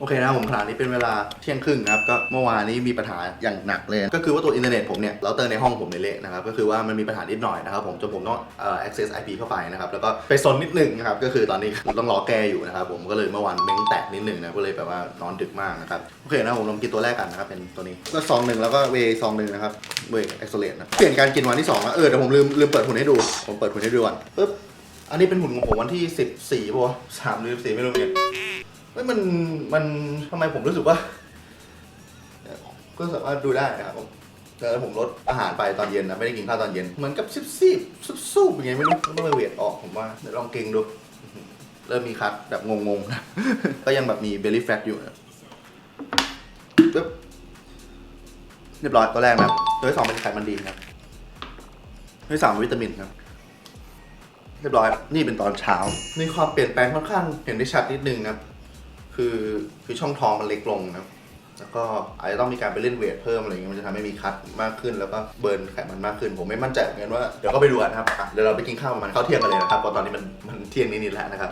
โอเคนะครับผมขณะนี้เป็นเวลาเที่ยงครึ่งนะครับก็เมื่อวานนี้มีปัญหาอย่างหนักเลย ก็คือว่าตัวอินเทอร์เน็ตผมเนี่ยเราเตอร์ในห้องผมเนี่ยเละนะครับก็คือว่ามันมีปัญหานิดหน่อยนะครับผมจนผมต้องเอ่อ access IP เข้าไปนะครับแล้วก็ไปซนนิดหนึงนะครับก็คือตอนนี้ต้องรอแก้อยู่นะครับผมก็เลยเมื่อวานเม้งแตกนิดหนึงนะก็เลยแบบว่านอนดึกมากนะครับโอเคนะผมลองกินตัวแรกกันนะครับเป็นตัวนี้ก็ซองหนึ่งแล้วก็เวซองหนึ่งนะครับเวย์เอ็กซ์เลนะเปลี่ยนการกินวันที่สองนะเออเดี๋ยวผมลืมลืมเปิดหุ่นให้ดูผมเปิดหุ่นให้ดูก่อนปึ๊บอันนี้เป็นหุ่นของผมวันที่ 14ป่ะสามหรือ14ไม่รู้เนี่ย เฮ้ยมันมันทำไมผมรู้สึกว่าก็สามารถดูได้นะครับผมแล้วผมลดอาหารไปตอนเย็นนะไม่ได้กินข้าวตอนเย็นเหมือนกับซิบซีบซุบซูบยังไงไม่รู้ต้องไปเวทออกผมว่าเดี๋ยวลองเก่งดู เริ่มมีคัดแบบงงๆนะก็ยังแบบมีเบลลี่แฟตอยู่นะปึ๊บเรียบร้อยตัวแรกนะตัวที่สองเป็นไขมันดีนะครับตัวที่สามวิตามินครับเรียบร้อย นี่เป็นตอนเช้า มีความเปลี่ยนแปลงค่อนข้างเห็นได้ชัดนิดนึงนะครับ คือคือช่องท้องมันเล็กลงนะแล้วก็อาจจะต้องมีการไปเล่นเวทเพิ่มอะไรเงี้ยมันจะทำให้มีคัดมากขึ้น แล้วก็เบิร์นไขมันมากขึ้น ผมไม่มั่นใจเหมือนกันว่าเดี๋ยวก็ไปดูกันนะครับอะเดี๋ยวเราไปกินข้าวประมันข้าวเที่ยงกันเลยนะครับเพราะตอนนี้มันมันเที่ยงนิดๆแล้วนะครับ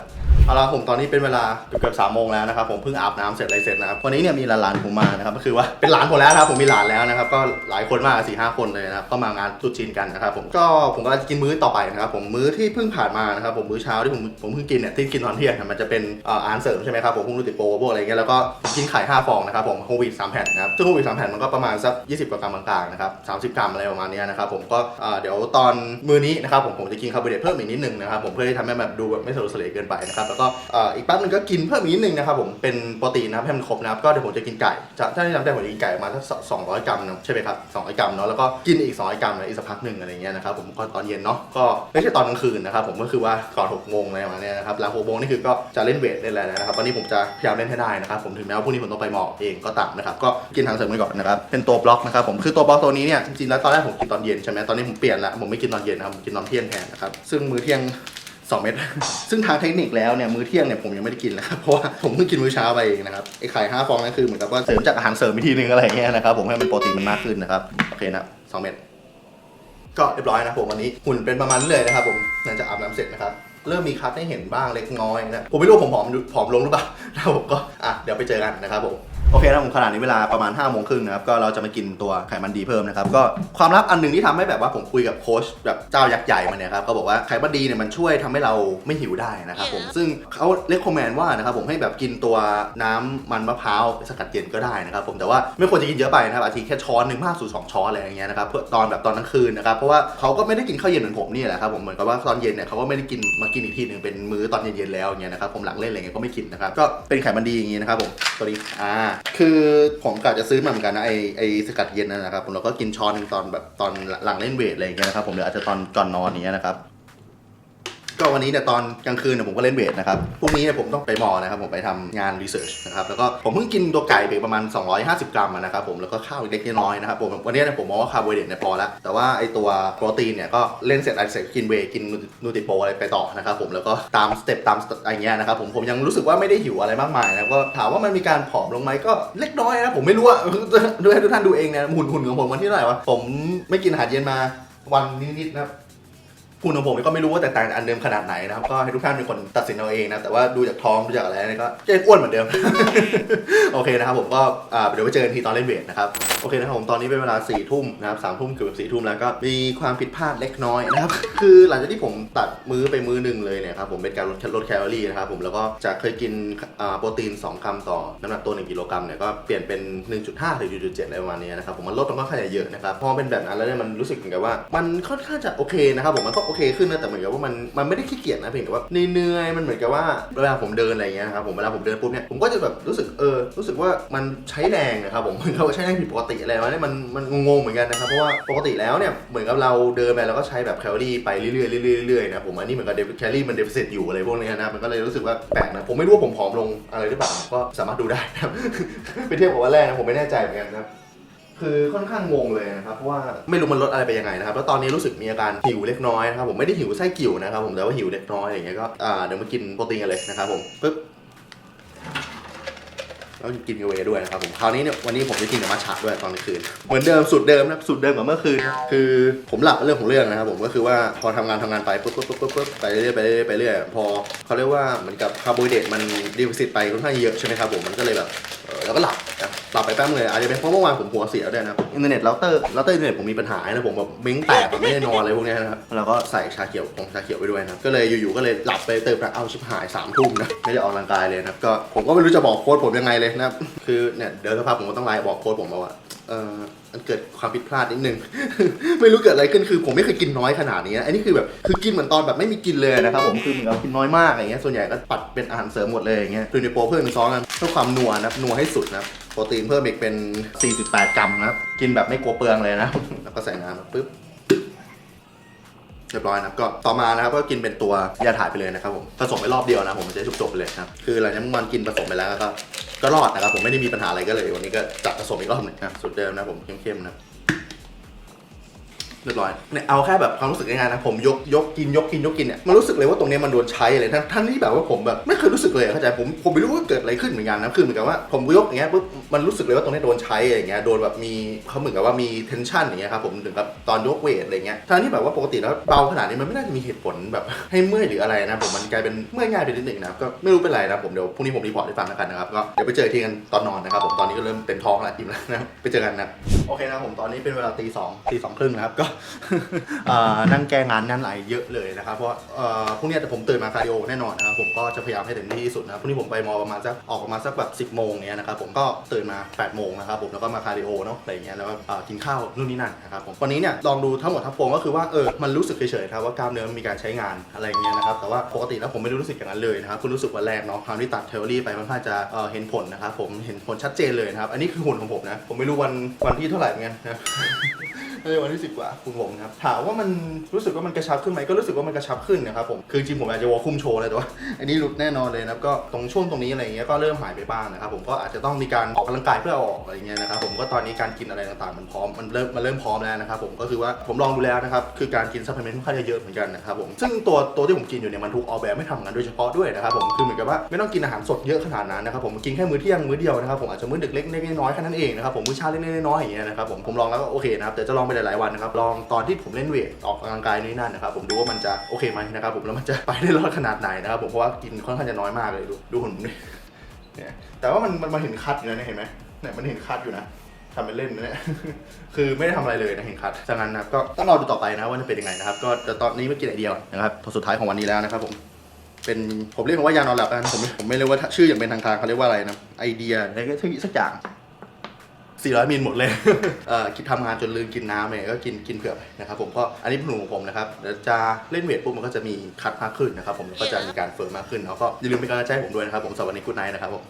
เอาละผมตอนนี้เป็นเวลาเกือบสามโมงแล้วนะครับผมเพิ่งอาบน้ำเสร็จอะไรเสร็จนะครับวันนี้เนี่ยมีหลานๆผมมานะครับก็คือว่าเป็นหลานผมแล้วนะครับผมมีหลานแล้วนะครับก็หลายคนมากสี่ห้าคนเลยนะครับก็มางานตรุ๊จีนกันนะครับผมก็ผมก็จะกินมื้อต่อไปนะครับผมมื้อที่เพิ่งผ่านมานะครับผมมื้อเช้าที่ผมผมเพิ่งกินเนี่ยที่กินตอนเที่ยงเนี่ยมันจะเป็นเอ่ออาหารเสริมใช่ไหมครับผมพวกนูติโปพวกอะไรเงี้ยแล้วก็กินไข่ห้าฟองนะครับผมโควิดสามแผ่นนะครับซึ่งโควิดสามแผ่นมันก็ประมาณสัก20กว่ากรัมกลางๆนะครับ30 กรัมอะไรประมาณเนี้ยนะครับผมก็เอ่อเดี๋ยวตอนมื้อนี้นะครับผมผมจะกินคาร์โบไฮเดรตเพิ่มอีกนิดนึงนะครับผมเพื่อที่ทำให้แบบดูแบบไม่สลุสเลเกินไปนะครับแล้วก็อีกแป๊บนึงก็กินเพิ่มอีกนิดนึงนะครับผมเป็นโปรตีนนะครับให้มันครบนะครับก็เดี๋ยวผมจะกินไก่จะถ้าที่จำได้ผมจะกินไก่มาสัก200กรัมนะใช่ไหมครับ200กรัมเนาะแล้วก็กินอีก200กรัมนะอีกสักพักหนึ่งอะไรเงี้ยนะครับผมก็ตอนเย็นเนาะก็ไม่ใช่ตอนกลางคืนนะครับผมก็คือว่าก่อน6โมงอะไรประมาณนี้นะครับหลัง6โมงนี่คือก็จะเล่นเวทเล่นอะไรนะครับวันนี้ผมจะพยายามเล่นให้ได้นะครับผมถึงแม้ว่าพรุ่งนี้ผมต้องไปหมอบเองก็ตามนะครับก็กินทางเสริมไปก่อนนะครับเป็นตัวบล็อกนะครับผมคือตัวบล็อกตัวนี้เนี่ยจริงๆแล้วตอนแรกผมกินตอนเย็นใช่ไหมตอนนี้ผมเปลี่ยนละผมไม่กินตอนเย็นนะครับผมกินตอนเที่ยงแทนนะครับซึ่งมื้อเที่ยง 2 เม็ด ซึ่งทางเทคนิคแล้วเนี่ยมื้อเที่ยงเนี่ยผมยังไม่ได้กินนะครับ เพราะว่าผมเพิ่งกินมื้อเช้าไปเองนะครับ ไอ้ไข่ห้าฟองนั่นคือเหมือนกับว่าเสริมจากอาหารเสริมอีกทีนึงอะไรเงี้ยนะครับผมให้มันโปรตีนมันมากขึ้นนะครับ โอเคนะสองเม็ด ก็เรียบร้อยนะผมวันนี้หุ่นเป็นประมาณนี้เลยนะครับผมหลังจากอาบน้ำเสร็จนะครับ เริ่มมีคัดให้เห็นบ้างเล็กน้อยนะ ผมไม่รู้ผมผอมผอมลงหรือเปล่านะผมก็อะเดี๋ยวไปเจอกันนะครับผม โอเคนะผมขนาดนี้เวลาประมาณ5้าโมงครึ่งนะครับ ก็เราจะมากินตัวไขมันดีเพิ่มนะครับ ก็ความลับอันหนึ่งที่ทำให้แบบว่าผมคุยกับโค้ชแบบเจ้ายักษ์ใหญ่มาเนี่ยครับก็บอกว่าไขมันดีเนี่ยมันช่วยทำให้เราไม่หิวได้นะครับผม ซึ่งเขาเลคคอมแมนว่านะครับผมให้แบบกินตัวน้ำมันมะพร้าวสกัดเย็นก็ได้นะครับผม แต่ว่าไม่ควรจะกินเยอะไปนะครับอาทิแค่ช้อนหนึ่งมากสุดสองช้อนอะไรอย่างเงี้ยนะครับเพื่อตอนแบบตอนกลางคืนนะครับ เพราะว่าเขาก็ไม่ได้กินข้าวเย็นเหมือนผมนี่แหละครับผมเหมือนกับว่าตอนเย็นเนี่ยเขาก็ไม่ได้กินมากินอีกทีหนึ่งเป็นมื้อตอนเย็นๆแล้วอย่างเงี้ยนะครับผมหลังเล่นอะไรเงี้ยก็ไม่กินนะครับก็เป็นไขมันดีอย่างงี้นะครับผมตัวนี้อ่าคือผมกะจะซื้อมาเหมือนกันนะไอไอสกัดเย็นนั่นนะครับผมแล้วก็กินช้อนหนึ่งตอนแบบตอนหลังเล่นเวทอะไรอย่างเงี้ยนะครับผมหรืออาจจะตอนก่อนนอนอย่างเงี้ยนะครับ ก็วันนี้เนี่ยตอนกลางคืนเนี่ยผมก็เล่นเวทนะครับพรุ่งนี้เนี่ยผมต้องไปมอนะครับผมไปทำงานรีเสิร์ชนะครับแล้วก็ผมเพิ่งกินตัวไก่ไปประมาณ 250 กรัมอะนะครับผมแล้วก็ข้าวเล็กน้อยๆนะครับผมวันนี้เนี่ยผมมองว่าคาร์โบไฮเดรตเนี่ยพอแล้วแต่ว่าไอตัวโปรตีนเนี่ยก็เล่นเสร็จอะไรเสร็จกินเวย์กินนูติโปอะไรไปต่อนะครับผมแล้วก็ตามสเต็ปตามอะไรเงี้ยนะครับผมผมยังรู้สึกว่าไม่ได้หิวอะไรมากมายนะก็ถามว่ามันมีการผอมลงไหมก็เล็กน้อยนะผมไม่รู้อะ ดูให้ทุกท่านดูเองนะหุ่นหุ่นของผมวันที่เท่าไหร่วะผมไม่กินอาหารเย็นมาวันนิดๆนะครับ หุ่นของผมก็ไม่รู้ว่าแตกต่างจากอันเดิมขนาดไหนนะครับ ก็ให้ทุกท่านเป็นคนตัดสินเอาเองนะ แต่ว่าดูจากท้องดูจากอะไรนี่ก็จะอ้วนเหมือนเดิม โอเคนะครับผมก็อ่าเดี๋ยวไปเจอกันทีตอนเล่นเวทนะครับ โอเคนะครับผมตอนนี้เป็นเวลา4ี่ทุ่มนะครับสามทุ่มเกือบสี่ทุ่มแล้วก็มีความผิดพลาดเล็กน้อยนะครับ คือหลังจากที่ผมตัดมื้อไปมื้อหนึ่งเลยเนี่ยครับผมเป็นการลดลดแคลอรี่นะครับผมแล้วก็จากเคยกินอ่าโปรตีน 2 กรัมต่อน้ำหนักตัว 1กิโลกรัมเนี่ยก็เปลี่ยนเป็น 1.5หรือ1.7อะไรประมาณนี้นะครับผมมันลดมันก็ค่อนข้างเยอะนะครับพอเป็นแบบนั้นแล้วเนี่ยมันรู้สึกเหมือนกับว่า มันค่อนข้างจะโอเคนะครับผมมันก็โอเคขึ้นนะแต่เหมือนกับว่ามันมันไม่ได้ขี้เกียจนะเพียงแต่ว่าเหนื่อยๆมันเหมือนกับว่าเวลาผมเดินอะไรอย่างเงี้ยนะครับผมเวลาผมเดินปุ๊บเนี่ยผมก็จะแบบรู้สึกเออรู้สึกว่ามันใช้แรงนะครับผมเหมือนกับว่าใช้แรงผิดปกติอะไรวะเนี่ยมันมันงงๆเหมือนกันนะครับเพราะว่าปกติแล้วเนี่ยเหมือนกับเราเดินไปแล้วก็ใช้แบบแคลอรี่ไปเรื่อยๆเรื่อยๆเรื่อยนะผมอันนี้เหมือนกับแคลอรี่มันเดฟเซตอยู่อะไรพวกนี้นะมันก็เลยรู้สึกว่าแปลกนะผมไม่รู้ว่าผมผอมลงอะไรหรือเปล่าก็สามารถดูได้นะครับไปเทียบกับวันแรกนะผมไม่แน่ใจเหมือนกันนะครับ คือค่อนข้างงงเลยนะครับเพราะว่าไม่รู้มันลดอะไรไปยังไงนะครับแล้วตอนนี้รู้สึกมีอาการหิวเล็กน้อยนะครับผมไม่ได้หิวไส้กิ่วนะครับผมแต่ว่าหิวเล็กน้อยอย่างเงี้ยก็อ่าเดี๋ยวมากินโปรตีนกันเลยนะครับผมปึ๊บแล้วกินกาเวด้วยนะครับผมคราวนี้เนี่ยวันนี้ผมจะกินกับมัทฉะด้วยตอนกลางคืน เหมือนเดิมสูตรเดิมนะครับสูตรเดิมกับเมื่อคืน คือผมหลับเรื่องของเรื่องนะครับผมก็คือว่าพอทำงานทำงานไปปุ๊บปุ๊บปุ๊บปุ๊บไปเรื่อยไปเรื่อยไปเรื่อยพอเขาเรียกว่าเหมือนกับคาร์โบไฮเดรตมันดีฟิซิตไปค่อนข้างเยอะใช่ไหมครับผมมันก็เลยแบบ แล้วก็หลับนะหลับไปแป๊บนึงเลยอาจจะเป็นเพราะเมื่อวานผมหัวเสียด้วยนะครับอินเทอร์เน็ตเราเตอร์เราเตอร์อินเทอร์เน็ตผมมีปัญหานะผมแบบมิ้งแตกแบบไม่ได้นอนอะไรพวกเนี้ยนะครับแล้วก็ใส่ชาเขียวของชาเขียวไปด้วยนะก็เลยอยู่ๆก็เลยหลับไปเติมนะเอาชิบหายสามทุ่มนะไม่ได้ออกกำลังกายเลยนะครับก็ผมก็ไม่รู้จะบอกโค้ดผมยังไงเลยนะครับคือเนี่ยเดี๋ยวสักพักผมก็ต้องไลน์บอกโค้ดผมว่า เออมันเกิดความผิดพลาดนิดนึง ไม่รู้เกิดอะไรขึ้นคือผมไม่เคยกินน้อยขนาดนี้นะอันนี้คือแบบคือกินเหมือนตอนแบบไม่มีกินเลยนะครับผมคือเหมือนกับกินน้อยมากอย่างเงี้ยส่วนใหญ่ก็ปัดเป็นอาหารเสริมหมดเลยอย่างเงี้ยคือในโปรเพิ่มเป็นซอสกันเพื่อความนัวนะครับนัวให้สุดนะโปรตีนเพิ่มอีกเป็น 48 กรัมนะครับกินแบบไม่กลัวเปลืองเลยนะแล้วก็ใส่น้ำปึ๊บเรียบร้อยนะครับก็ต่อมานะครับก็กินเป็นตัวยาถ่ายไปเลยนะครับผมผสมไปรอบเดียวนะผมจะจบๆไปเลยครับคือหลังจากเมื่อวานกินผสมไปแล้วก็ ก็รอดนะครับผมไม่ได้มีปัญหาอะไรก็เลย วันนี้ก็จัดผสมอีกรอบหนึงนะสูตรเดิมนะผมเข้มๆนะ เรียบร้อยเนี่ยเอาแค่แบบความรู้สึกง่ายๆนะผมยกยกกินยกกินยกกินเนี่ยมันรู้สึกเลยว่าตรงเนี้ยมันโดนใช้เลยทั้งทั้งที่แบบว่าผมแบบไม่เคยรู้สึกเลยเข้าใจผมผมไม่รู้ว่าเกิดอะไรขึ้นเหมือนกันนะคือเหมือนกับว่าผมยกอย่างเงี้ยปุ๊บมันรู้สึกเลยว่าตรงนี้โดนใช้อะไรอย่างเงี้ยโดนแบบมีเขาเหมือนกับว่ามี tension อย่างเงี้ยครับผมถึงกับตอนยกเวทอะไรเงี้ยทั้งที่แบบว่าปกติแล้วเบาขนาดนี้มันไม่น่าจะมีเหตุผลแบบให้เมื่อยหรืออะไรนะผมมันกลายเป็นเมื่อยง่ายไปนิดหนึ่งนะก็ไม่รู้เป็นไรนะผมเดี๋ยวพรุ่งนี้ผมรีพอร์ตให้ฟังแล้วกันนะครับก็เดี๋ยวไปเจอทีกันตอนนอนนะครับผมตอนนี้ก็เริ่มเต็มท้องแล้วอิ่มแล้วนะไปเจอกันนะโอเคนะผมตอนนี้เป็นเวลาตีสองตีสองครึ่งนะครับก็นั่งแก้งานนั่นไหลเยอะเลยนะครับ เพราะพรุ่งนี้แต่ผมตื่นมาคาร์ดิโอแน่นอนนะครับผมก็จะพยายามให้เต็มที่ที่สุดนะพรุ่งนี้ผมไปมอประมาณสักออกประมาณสักแบบ10โมงเนี้ยนะครับผมก็ตื่นมา8โมงนะครับผมแล้วก็มาคาร์ดิโอเนาะอะไรเงี้ยแล้วก็กินข้าวนู่นนี่นั่นนะครับผมวันนี้เนี่ยลองดูทั้งหมดทั้งปวงก็คือว่าเออมันรู้สึกเฉยๆครับว่ากล้ามเนื้อมีการใช้งานอะไรเงี้ยนะครับแต่ว่าปกติแล้วผมไม่ได้รู้สึกอย่างนั้นเลยนะครับคุณรู้สึกวันแรกเนาะคราวที่ตัดเทอรี่ไปมันค่อนข้างจะเห็นผลนะครับผมเห็นผลชัดเจนเลยนะครับอันนี้คือหุ่นของผมนะผมไม่รู้วันวันที่เท่าไหร่เหมือนกันนะวันที่สิบกว่าคุณผมนะครับถามว่ามันรู้สึกว่ามันกระชับขึ้นไหมก็รู้สึกว่ามันกระชับขึ้นนะครับผมคือจริงผมอาจจะวอลคุ้มโชว์เลยแต่ว่าอันนี้หลุดแน่นอนเลยนะครับก็ตรงช่วงตรงนี้อะไรเงี้ยก็เริ่มหายไปบ้างนะครับผมก็อาจจะต้องมีการออกกำลังกายเพื่อออกอะไรเงี้ยนะครับผมก็ตอนนี้การกินอะไรต่างๆมันพร้อมมันเริ่มมันเริ่มพร้อมแล้วนะครับผมก็คือว่าผมลองดูแล้วนะครับคือการกินซัพพลีเมนต์ค่อนข้างจะเยอะเหมือนกันนะครับผมซึ่งตัวตัวที่ผมกินอยู่เนี่ยมันถูกออกแบบไม่ทำงานโดยเฉพาะด้วยนะครับผมคือเหมือนกับว่าไม่ต้องกินอาหารสดเยอะขนาดนั้นนะครับผมกินแค่มื้อเที่ยงมื้อเดียวนะครับผมอาจจะมื้อดึกเล็กๆน้อยๆแค่นั้นเองนะครับผมมื้อเช้าเล็กๆน้อยๆอย่างเงี้ยนะครับผมผมลองแล้วก็โอเคนะครับแต่จะลองไปหลายๆวันนะครับลองตอนที่ผมเล่นเวทออกกำลังกายนี่นั่นนะครับผมดูว่ามันจะโอเคไหมนะครับผมแล้วมันจะไปได้รอดขนาดไหนนะครับผมเพราะว่ากินค่อนข้างจะน้อยมากเลยดูดูหุ่นผมดิเนี่ยแต่ว่ามันมันมันเห็นคัดอยู่นะเห็นไหมเนี่ยมันเห็นคัดอยู่นะทำเป็นเล่นนะเนี่ยคือไม่ได้ทำอะไรเลยนะเห็นคัดจากนั้นนะก็ต้องรอดูต่อไปนะว่าจะเป็นยังไงนะครับก็ตตอนนี้ไม่กินไอเดียวนะครับตัวสุดท้ายของวันนี้แล้วนะครับผมเป็นผมเรียกมันว่ายานอนหลับนะผมผมไม่รู้ว่าชื่ออย่างเป็นทางการเขาเรียกว่าอะไรนะไอเดียอะไรก็สักอย่าง 400มิลหมดเลย เอ่อคิดทำงานจนลืมกินน้ำเนี่ยก็กินกินเผื่อไปนะครับผมก็อันนี้ผนหนูของผมนะครับเดี๋ยวจะเล่นเวทปุ๊บมันก็จะมีคัดมากขึ้นนะครับผมแล้วก็จะมีการเฟิร์มมากขึ้นแล้วก็อย่าลืมเป็นกำลังใจให้ผมด้วยนะครับผมสำหรับวันนี้กูไนท์นะครับผม